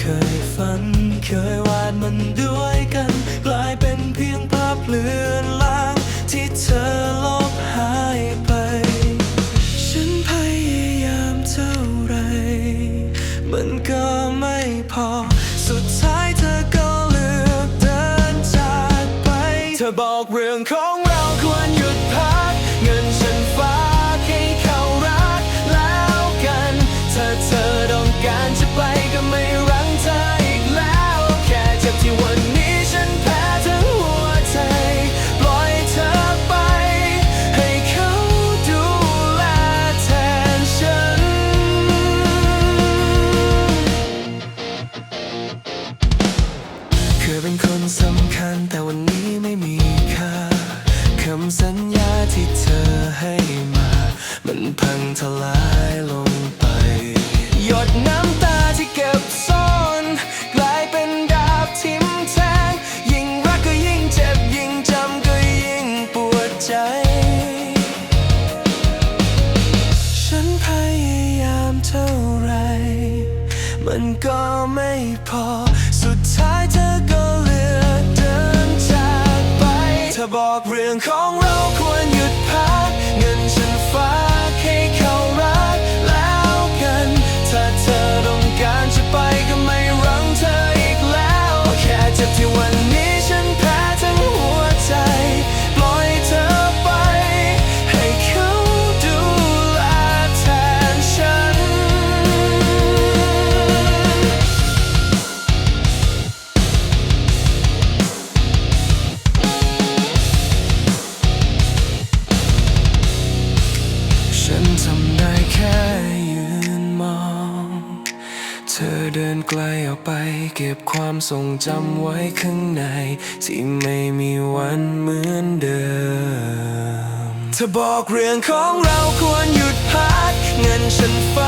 เคยฝัน เคยวาดมันด้วยกัน กลายเป็นเพียงภาพเลือนลางที่เธอลบหายไป ฉันพยายามเท่าไร มันก็ไม่พอ สุดท้ายเธอก็เลือกเดินจากไป เธอบอกเรื่องของเราควรหยุดพักำสัญญาที่เธอให้มา มันพังทลายลงไป หยดน้ำตาที่เก็บซ่อน กลายเป็นดาบทิ่มแทง ยิ่งรักก็ยิ่งเจ็บ ยิ่งจำก็ยิ่งปวดใจ ฉันพยายามเท่าไร มันก็ไม่พอ สุดท้ายเธอก็ บอกเรื่องของ ฉันทำได้แค่ยืนมอง เธอเดินไกลออกไป เก็บความทรงจำไว้ข้างใน ที่ไม่มีวันเหมือนเดิม เธอบอกเรื่องของเราควรหยุดพักเงินฉันฝา